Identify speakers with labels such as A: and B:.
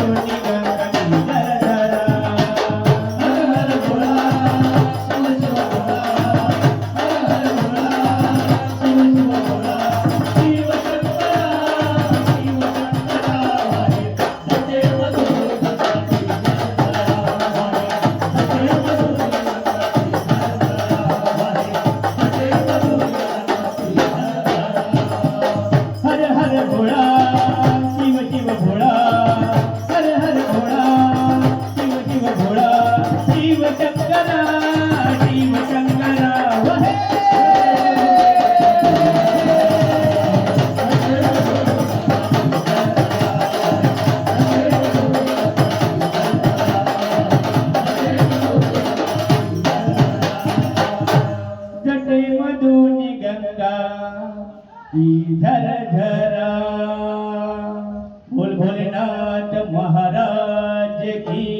A: Thank झर झरा बोल भोलेनाथ महाराज की